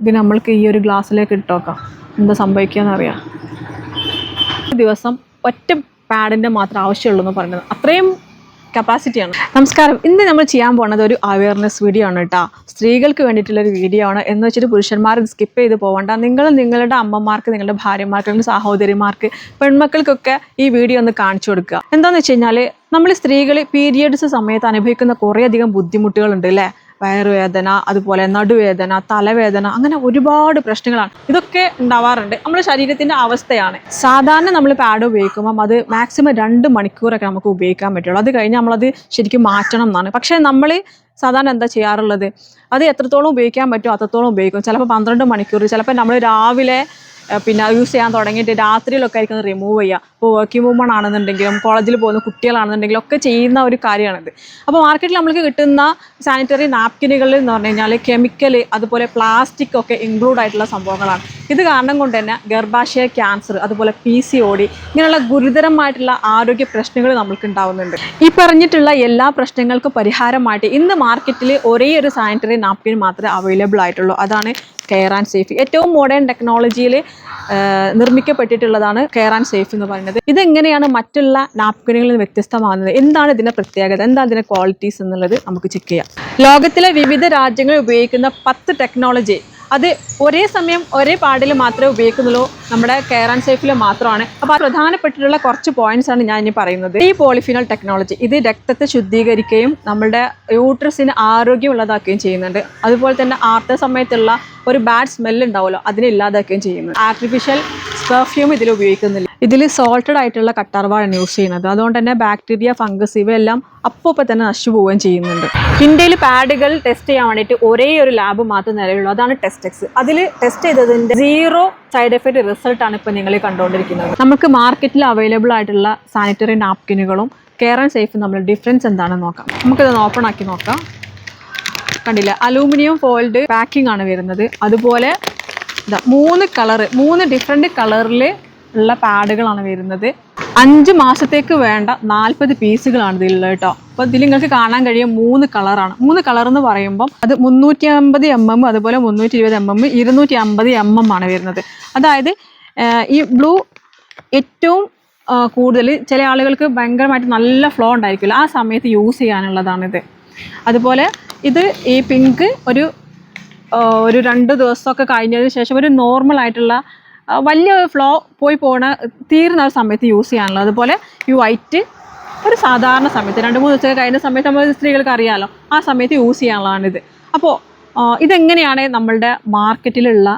ഇത് നമ്മൾക്ക് ഈ ഒരു ഗ്ലാസ്സിലേക്ക് ഇട്ടോക്കാം എന്താ സംഭവിക്കുകയെന്ന് അറിയാം ദിവസം ഒറ്റ പാഡിന്റെ മാത്രം ആവശ്യമുള്ളൂ എന്ന് പറഞ്ഞത്. അത്രയും കപ്പാസിറ്റിയാണ് നമസ്കാരം. ഇന്ന് നമ്മൾ ചെയ്യാൻ പോകുന്നത് ഒരു അവയർനെസ് വീഡിയോ ആണ് കേട്ടോ സ്ത്രീകൾക്ക് വേണ്ടിയിട്ടുള്ള ഒരു വീഡിയോ ആണ്. എന്ന് വെച്ചിട്ട് പുരുഷന്മാർ സ്കിപ്പ് ചെയ്ത് പോകണ്ട നിങ്ങൾ നിങ്ങളുടെ അമ്മമാർക്ക് നിങ്ങളുടെ ഭാര്യമാർക്ക് നിങ്ങളുടെ സഹോദരിമാർക്ക് പെൺമക്കൾക്കൊക്കെ ഈ വീഡിയോ ഒന്ന് കാണിച്ചു കൊടുക്കുക. എന്താണെന്ന് വെച്ച് കഴിഞ്ഞാൽ നമ്മൾ സ്ത്രീകൾ പീരിയഡ്സ് സമയത്ത് അനുഭവിക്കുന്ന കുറേയധികം ബുദ്ധിമുട്ടുകളുണ്ട് അല്ലേ വയറുവേദന അതുപോലെ നടുവേദന തലവേദന അങ്ങനെ ഒരുപാട് പ്രശ്നങ്ങളാണ്. ഇതൊക്കെ ഉണ്ടാവാറുണ്ട്. നമ്മുടെ ശരീരത്തിന്റെ അവസ്ഥയാണ്. സാധാരണ നമ്മൾ പാഡ് ഉപയോഗിക്കുമ്പം അത് മാക്സിമം രണ്ട് മണിക്കൂറൊക്കെ നമുക്ക് ഉപയോഗിക്കാൻ പറ്റുള്ളൂ. അത് കഴിഞ്ഞ് നമ്മളത് ശരിക്കും മാറ്റണം എന്നാണ്. പക്ഷേ നമ്മൾ സാധാരണ എന്താ ചെയ്യാറുള്ളത്? അത് എത്രത്തോളം ഉപയോഗിക്കാൻ പറ്റുമോ അത്രത്തോളം ഉപയോഗിക്കും. ചിലപ്പോൾ പന്ത്രണ്ട് മണിക്കൂർ ചിലപ്പോൾ നമ്മൾ രാവിലെ ഏഹ് അത് യൂസ് ചെയ്യാൻ തുടങ്ങിയിട്ട് രാത്രിയിലൊക്കെ ആയിരിക്കും അത് റിമൂവ് ചെയ്യുക. ഇപ്പോൾ വർക്കിംഗ് വുമൺ ആണെന്നുണ്ടെങ്കിലും കോളേജിൽ പോകുന്ന കുട്ടികളാണെന്നുണ്ടെങ്കിലും ഒക്കെ ചെയ്യുന്ന ഒരു കാര്യമാണിത്. അപ്പോൾ മാർക്കറ്റിൽ നമ്മൾക്ക് കിട്ടുന്ന സാനിറ്ററി നാപ്കിനുകളിൽ എന്ന് പറഞ്ഞു കഴിഞ്ഞാൽ കെമിക്കൽ അതുപോലെ പ്ലാസ്റ്റിക് ഒക്കെ ഇൻക്ലൂഡ് ആയിട്ടുള്ള സംഭവങ്ങളാണ്. ഇത് കാരണം കൊണ്ട് തന്നെ ഗർഭാശയ ക്യാൻസർ അതുപോലെ പി സി ഒ ഡി ഇങ്ങനെയുള്ള ഗുരുതരമായിട്ടുള്ള ആരോഗ്യ പ്രശ്നങ്ങൾ നമ്മൾക്ക് ഉണ്ടാവുന്നുണ്ട് ഈ പറഞ്ഞിട്ടുള്ള എല്ലാ പ്രശ്നങ്ങൾക്കും പരിഹാരമായിട്ട് ഇന്ന് മാർക്കറ്റിൽ ഒരേ ഒരു സാനിറ്ററി നാപ്കിൻ മാത്രമേ അവൈലബിൾ ആയിട്ടുള്ളൂ. അതാണ് കെയർ ആൻഡ് സേഫ്. ഏറ്റവും മോഡേൺ ടെക്നോളജിയിൽ നിർമ്മിക്കപ്പെട്ടിട്ടുള്ളതാണ് കെയർ ആൻഡ് സേഫ് എന്ന് പറയുന്നത്. ഇതെങ്ങനെയാണ് മറ്റുള്ള നാപ്കിനുകളിൽ നിന്ന് വ്യത്യസ്തമാകുന്നത്? എന്താണ് ഇതിന്റെ പ്രത്യേകത? എന്താണ് ഇതിന്റെ ക്വാളിറ്റീസ് എന്നുള്ളത് നമുക്ക് ചെക്ക് ചെയ്യാം. ലോകത്തിലെ വിവിധ രാജ്യങ്ങളിൽ ഉപയോഗിക്കുന്ന പത്ത് ടെക്നോളജി അത് ഒരേ സമയം ഒരേ പാടിൽ മാത്രമേ ഉപയോഗിക്കുന്നുള്ളൂ. നമ്മുടെ കെയർ ആൻഡ് സേഫിൽ മാത്രമാണ്. അപ്പോൾ ആ പ്രധാനപ്പെട്ടിട്ടുള്ള കുറച്ച് പോയിന്റ്സ് ആണ് ഞാൻ ഇനി പറയുന്നത്. ഈ പോളിഫിനോൾ ടെക്നോളജി ഇത് രക്തത്തെ ശുദ്ധീകരിക്കുകയും നമ്മുടെ യൂട്രസിന് ആരോഗ്യമുള്ളതാക്കുകയും ചെയ്യുന്നുണ്ട്. അതുപോലെ തന്നെ ആർത്ത സമയത്തുള്ള ഒരു ബാഡ് സ്മെല്ല് ഉണ്ടാവുമല്ലോ അതിനെ ഇല്ലാതാക്കുകയും ചെയ്യുന്നു. ആർട്ടിഫിഷ്യൽ പെർഫ്യൂം ഇതിൽ ഉപയോഗിക്കുന്നില്ല. ഇതിൽ സോൾട്ടഡ് ആയിട്ടുള്ള കട്ടാർവാഴാണ് യൂസ് ചെയ്യുന്നത്. അതുകൊണ്ട് തന്നെ ബാക്ടീരിയ ഫംഗസ് ഇവയെല്ലാം അപ്പോൾ തന്നെ നശിച്ചു പോവുകയും ചെയ്യുന്നുണ്ട്. ഇന്ത്യയിൽ പാഡുകൾ ടെസ്റ്റ് ചെയ്യാൻ വേണ്ടിയിട്ട് ഒരേ ഒരു ലാബ് മാത്രം നിലവിലുള്ളൂ. അതാണ് ടെസ്റ്റെക്സ് അതിൽ ടെസ്റ്റ് ചെയ്തതിന്റെ സീറോ സൈഡ് എഫക്റ്റ് റിസൾട്ട് ആണ് ഇപ്പോൾ നിങ്ങൾ കണ്ടുകൊണ്ടിരിക്കുന്നത്. നമുക്ക് മാർക്കറ്റിൽ അവൈലബിൾ ആയിട്ടുള്ള സാനിറ്ററി നാപ്കിനുകളും കെയർ ആൻഡ് സേഫ് നമ്മൾ ഡിഫറൻസ് എന്താണെന്ന് നോക്കാം. നമുക്കിതൊന്ന് ഓപ്പൺ ആക്കി നോക്കാം. കണ്ടില്ല? അലൂമിനിയം ഫോയിൽഡ് പാക്കിംഗ് ആണ് വരുന്നത്. അതുപോലെ ഇതാ മൂന്ന് കളറ് മൂന്ന് ഡിഫറെന്റ് കളറിൽ ഉള്ള പാഡുകളാണ് വരുന്നത്. അഞ്ച് മാസത്തേക്ക് വേണ്ട നാൽപ്പത് പീസുകളാണ് ഇതിലുള്ളത് കേട്ടോ. അപ്പോൾ ഇതിൽ നിങ്ങൾക്ക് കാണാൻ കഴിയും മൂന്ന് കളറാണ് മൂന്ന് കളർ എന്ന് പറയുമ്പം അത് മുന്നൂറ്റി അമ്പത് എം എം അതുപോലെ മുന്നൂറ്റി ഇരുപത് എം എം ഇരുന്നൂറ്റി അമ്പത് എം എം ആണ് വരുന്നത്. അതായത് ഈ ബ്ലൂ ഏറ്റവും കൂടുതൽ ചില ആളുകൾക്ക് ഭയങ്കരമായിട്ട് നല്ല ഫ്ലോ ഉണ്ടായിരിക്കില്ല. ആ സമയത്ത് യൂസ് ചെയ്യാനുള്ളതാണിത്. അതുപോലെ ഇത് ഈ പിങ്ക് ഒരു ഒരു രണ്ട് ദിവസമൊക്കെ കഴിഞ്ഞതിന് ശേഷം ഒരു നോർമൽ ആയിട്ടുള്ള വലിയ ഫ്ലോ പോയി പോണ തീരുന്ന ഒരു സമയത്ത് യൂസ് ചെയ്യാനുള്ളത്. അതുപോലെ ഈ വൈറ്റ് ഒരു സാധാരണ സമയത്ത് രണ്ട് മൂന്ന് ദിവസമൊക്കെ കഴിഞ്ഞ സമയത്ത് നമ്മൾ സ്ത്രീകൾക്ക് അറിയാമല്ലോ ആ സമയത്ത് യൂസ് ചെയ്യാനുള്ളതാണിത്. അപ്പോൾ ഇതെങ്ങനെയാണ് നമ്മളുടെ മാർക്കറ്റിലുള്ള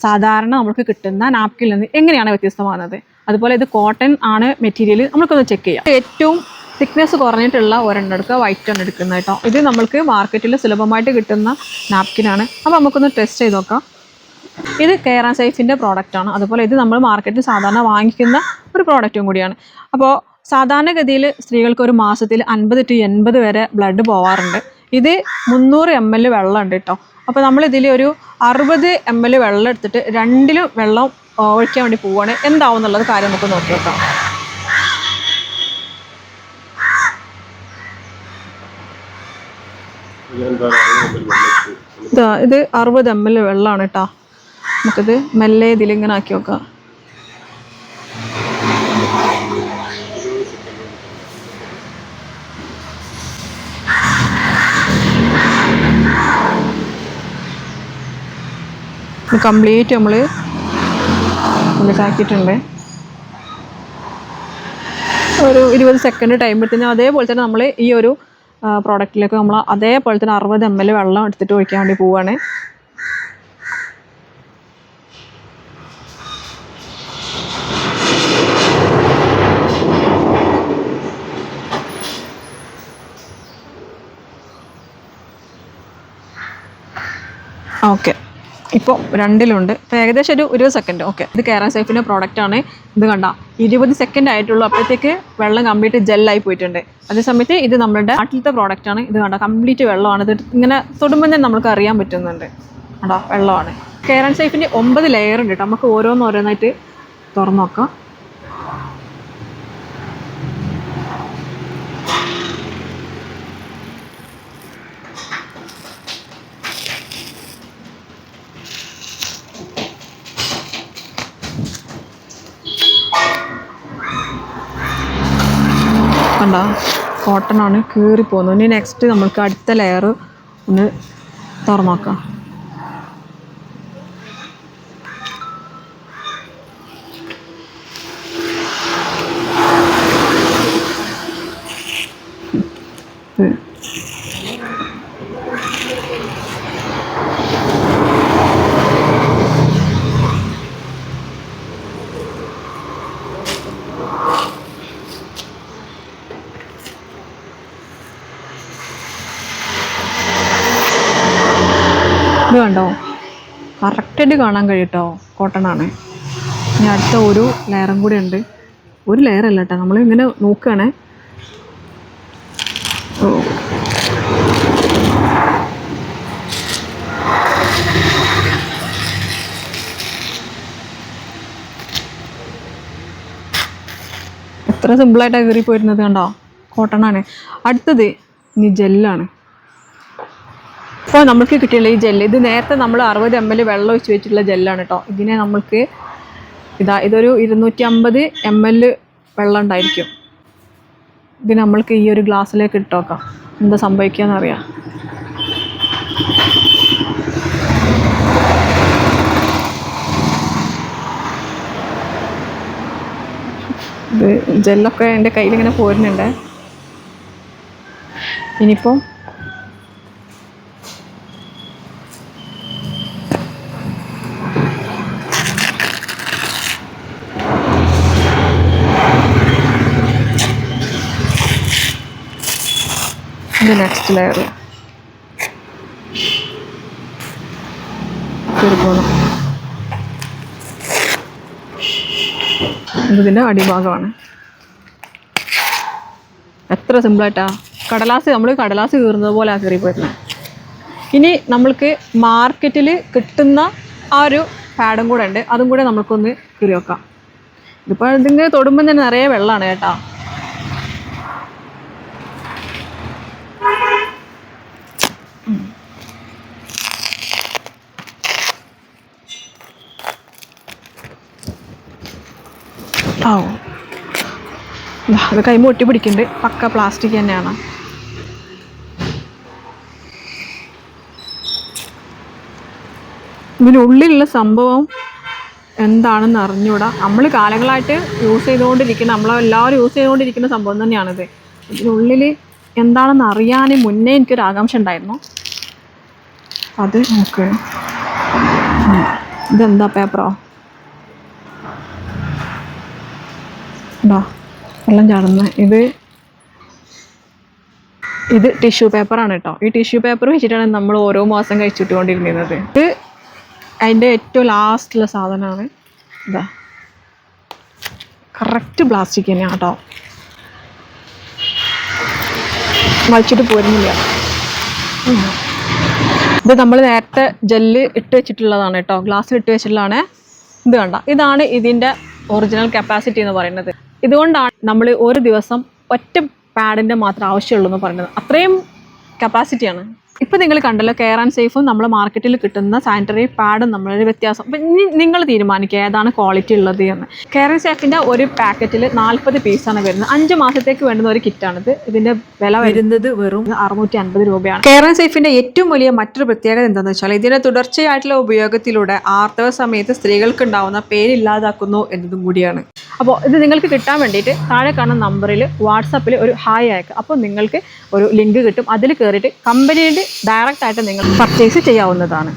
സാധാരണ നമുക്ക് കിട്ടുന്ന നാപ്കിൽ നിന്ന് എങ്ങനെയാണ് വ്യത്യസ്തമാകുന്നത്? അതുപോലെ ഇത് കോട്ടൺ ആണ് മെറ്റീരിയൽ നമുക്കൊന്ന് ചെക്ക് ചെയ്യാം. ഏറ്റവും തിക്നെസ് കുറഞ്ഞിട്ടുള്ള ഒരെണ്ണം എടുക്കുക വൈറ്റ് ആണ് എടുക്കുന്നത് കേട്ടോ. ഇത് നമ്മൾക്ക് മാർക്കറ്റിൽ സുലഭമായിട്ട് കിട്ടുന്ന നാപ്കിനാണ് അപ്പോൾ നമുക്കൊന്ന് ടെസ്റ്റ് ചെയ്ത് നോക്കാം. ഇത് കെയർ ആൻഡ് സേഫിന്റെ പ്രോഡക്റ്റാണ് അതുപോലെ ഇത് നമ്മൾ മാർക്കറ്റിൽ സാധാരണ വാങ്ങിക്കുന്ന ഒരു പ്രോഡക്റ്റും കൂടിയാണ്. അപ്പോൾ സാധാരണഗതിയിൽ സ്ത്രീകൾക്ക് ഒരു മാസത്തിൽ അൻപത് ടു എൺപത് വരെ ബ്ലഡ് പോവാറുണ്ട്. ഇത് മുന്നൂറ് എം എൽ വെള്ളം ഉണ്ട് കേട്ടോ അപ്പോൾ നമ്മളിതിൽ ഒരു അറുപത് എം എൽ വെള്ളം എടുത്തിട്ട് രണ്ടിലും വെള്ളം ഒഴിക്കാൻ വേണ്ടി പോവുകയാണ് എന്താവും എന്നുള്ളത് കാര്യം നമുക്ക് നോക്കി നോക്കാം ഇതാ അറുപത് എം എൽ വെള്ളമാണ് കേട്ടോ നമുക്കിത് മെല്ലെ ഇതിലിങ്ങനെ ആക്കി നോക്കാം കംപ്ലീറ്റ് നമ്മൾ ഇതാക്കിയിട്ടുണ്ട്. ഒരു ഇരുപത് സെക്കൻഡ് ടൈം എടുത്തിന് അതേപോലെ തന്നെ നമ്മൾ ഈ ഒരു പ്രോഡക്റ്റിലേക്ക് നമ്മൾ അതേപോലെ തന്നെ അറുപത് എം എൽ വെള്ളം എടുത്തിട്ട് ഒഴിക്കാൻ വേണ്ടി പോവുകയാണ് ഓക്കെ ഇപ്പോൾ രണ്ടിലുണ്ട്. ഇപ്പോൾ ഏകദേശം ഒരു ഇരുപത് സെക്കൻഡ് ഓക്കെ ഇത് കേരള സേഫിന്റെ പ്രോഡക്റ്റ് ആണ്. ഇത് കണ്ട. ഇരുപത് സെക്കൻഡ് ആയിട്ടുള്ളൂ. അപ്പോഴത്തേക്ക് വെള്ളം കംപ്ലീറ്റ് ജെല്ലായി പോയിട്ടുണ്ട്. അതേസമയത്ത് ഇത് നമ്മളുടെ നാട്ടിലത്തെ ആണ്. ഇത് കണ്ട. കംപ്ലീറ്റ് വെള്ളമാണ്. ഇത് ഇങ്ങനെ തൊടുമ്പോൾ തന്നെ നമുക്ക് അറിയാൻ പറ്റുന്നുണ്ട്. കണ്ടോ വെള്ളമാണ്. ആൻഡ് സേഫിന്റെ ഒമ്പത് ലെയർ ഉണ്ട് കേട്ടോ. നമുക്ക് ഓരോന്നോരോന്നായിട്ട് തുറന്നു നോക്കാം. കണ്ട? കോട്ടൺ ആണ് കീറി പോകുന്നത്. ഇനി നെക്സ്റ്റ് നമുക്ക് അടുത്ത ലെയർ ഒന്ന് തുറന്നോക്കാം കണ്ടോ? കറക്റ്റായിട്ട് കാണാൻ കഴിയട്ടോ കോട്ടൺ ആണ് ഇനി അടുത്ത ഒരു ലെയറും കൂടി ഉണ്ട്. ഒരു ലെയർ അല്ല കേട്ടോ നമ്മൾ ഇങ്ങനെ നോക്കുകയാണേ ഓ. എത്ര സിമ്പിളായിട്ടാണ് കയറി പോയിരുന്നത് കണ്ടോ? കോട്ടണാണ്. അടുത്തത് ഇനി ജെല്ലാണ്. ഇപ്പോൾ നമ്മൾക്ക് കിട്ടിയുള്ള ഈ ജെല്ല് ഇത് നേരത്തെ നമ്മൾ അറുപത് എം എൽ വെള്ളം ഒഴിച്ച് വെച്ചിട്ടുള്ള ജെല്ലാണ് കേട്ടോ ഇതിനെ നമ്മൾക്ക് ഇതാ ഇതൊരു ഇരുന്നൂറ്റി അമ്പത് എം എൽ വെള്ളം ഉണ്ടായിരിക്കും. ഇത് നമ്മൾക്ക് ഈ ഒരു ഗ്ലാസ്സിലേക്ക് ഇട്ടോക്കാം എന്താ സംഭവിക്കുകയെന്ന് അറിയാം. ഇത് ജെല്ലൊക്കെ എന്റെ കയ്യിലിങ്ങനെ പോരുന്നുണ്ട്. ഇനിയിപ്പം നെക്സ്റ്റ് ലെയർ പോകണം ഇതിന്റെ അടിഭാഗമാണ്. എത്ര സിമ്പിളായിട്ടാ. കടലാസ് നമ്മൾ കടലാസ് കീറുന്നത് പോലെ കീറി പോയിരുന്നത് ഇനി നമ്മൾക്ക് മാർക്കറ്റിൽ കിട്ടുന്ന ആ ഒരു പാഡും കൂടെ ഉണ്ട്. അതും കൂടെ നമുക്കൊന്ന് കീറി വെക്കാം. ഇതിപ്പോൾ ഇതിങ്ങനെ തൊടുമ്പം തന്നെ നിറയെ വെള്ളമാണ് കേട്ടോ. ദാ, അത് കൈമ ഒട്ടി പിടിക്കുന്നുണ്ട് പക്ക പ്ലാസ്റ്റിക് തന്നെയാണ്. ഇതിനുള്ളിലുള്ള സംഭവം എന്താണെന്ന് അറിഞ്ഞൂടാ. നമ്മൾ കാലങ്ങളായിട്ട് യൂസ് ചെയ്തുകൊണ്ടിരിക്കുന്ന നമ്മളെല്ലാവരും യൂസ് ചെയ്തുകൊണ്ടിരിക്കുന്ന സംഭവം തന്നെയാണിത്. ഇതിനുള്ളിൽ എന്താണെന്ന് അറിയാൻ മുന്നേ എനിക്കൊരു ആകാംക്ഷ ഉണ്ടായിരുന്നു. അത് നമുക്ക് ഇതെന്താ പേപ്പറോ ഉണ്ടോ വെള്ളം ചാടുന്ന. ഇത് ഇത് ടിഷ്യൂ പേപ്പറാണ് കേട്ടോ ഈ ടിഷ്യൂ പേപ്പർ വെച്ചിട്ടാണ് നമ്മൾ ഓരോ മാസം കഴിച്ചിട്ടുകൊണ്ടിരുന്നത് ഇത് അതിന്റെ ഏറ്റവും ലാസ്റ്റുള്ള സാധനമാണ്. ഇതാ. കറക്റ്റ് പ്ലാസ്റ്റിക് തന്നെയാണ് കേട്ടോ വലിച്ചിട്ട് പോരുന്നില്ല. ഇത്. നമ്മൾ നേരത്തെ ജെല്ല് ഇട്ട് വെച്ചിട്ടുള്ളതാണ് കേട്ടോ ഗ്ലാസ്സിൽ ഇട്ട് വെച്ചിട്ടുള്ളതാണ്. ഇത് കണ്ട. ഇതാണ് ഇതിന്റെ ഒറിജിനൽ കപ്പാസിറ്റി എന്ന് പറയുന്നത്. ഇതുകൊണ്ടാണ് നമ്മൾ ഒരു ദിവസം ഒറ്റ പാഡിന്റെ മാത്രം ആവശ്യമുള്ളൂ എന്ന് പറയുന്നത്. അത്രയും കപ്പാസിറ്റിയാണ് ഇപ്പം നിങ്ങൾ കണ്ടല്ലോ കെയർ ആൻഡ് സേഫും നമ്മൾ മാർക്കറ്റിൽ കിട്ടുന്ന സാനിറ്ററി പാഡും നമ്മളൊരു വ്യത്യാസം. നിങ്ങൾ തീരുമാനിക്കുക ഏതാണ് ക്വാളിറ്റി ഉള്ളത് എന്ന്. കെയർ ആൻഡ് സേഫിന്റെ ഒരു പാക്കറ്റിൽ നാൽപ്പത് പീസാണ് വരുന്നത്. അഞ്ച് മാസത്തേക്ക് വേണ്ടുന്ന ഒരു കിറ്റാണിത് ഇതിന്റെ വില വരുന്നത് വെറും അറുന്നൂറ്റി അൻപത് രൂപയാണ്. കെയർ ആൻഡ് സേഫിന്റെ ഏറ്റവും വലിയ മറ്റൊരു പ്രത്യേകത എന്താണെന്ന് വെച്ചാൽ ഇതിന്റെ തുടർച്ചയായിട്ടുള്ള ഉപയോഗത്തിലൂടെ ആർത്തവ സമയത്ത് സ്ത്രീകൾക്ക് ഉണ്ടാവുന്ന പേരില്ലാതാക്കുന്നു എന്നതും കൂടിയാണ്. അപ്പോൾ ഇത് നിങ്ങൾക്ക് കിട്ടാൻ വേണ്ടിയിട്ട് താഴെ കാണുന്ന നമ്പറിൽ വാട്സാപ്പിൽ ഒരു ഹായ് അയക്കുക അപ്പോൾ നിങ്ങൾക്ക് ഒരു ലിങ്ക് കിട്ടും. അതിൽ കയറിയിട്ട് കമ്പനിയുടെ ഡയറക്റ്റ് ആയിട്ട് നിങ്ങൾ പർച്ചേസ് ചെയ്യാവുന്നതാണ്.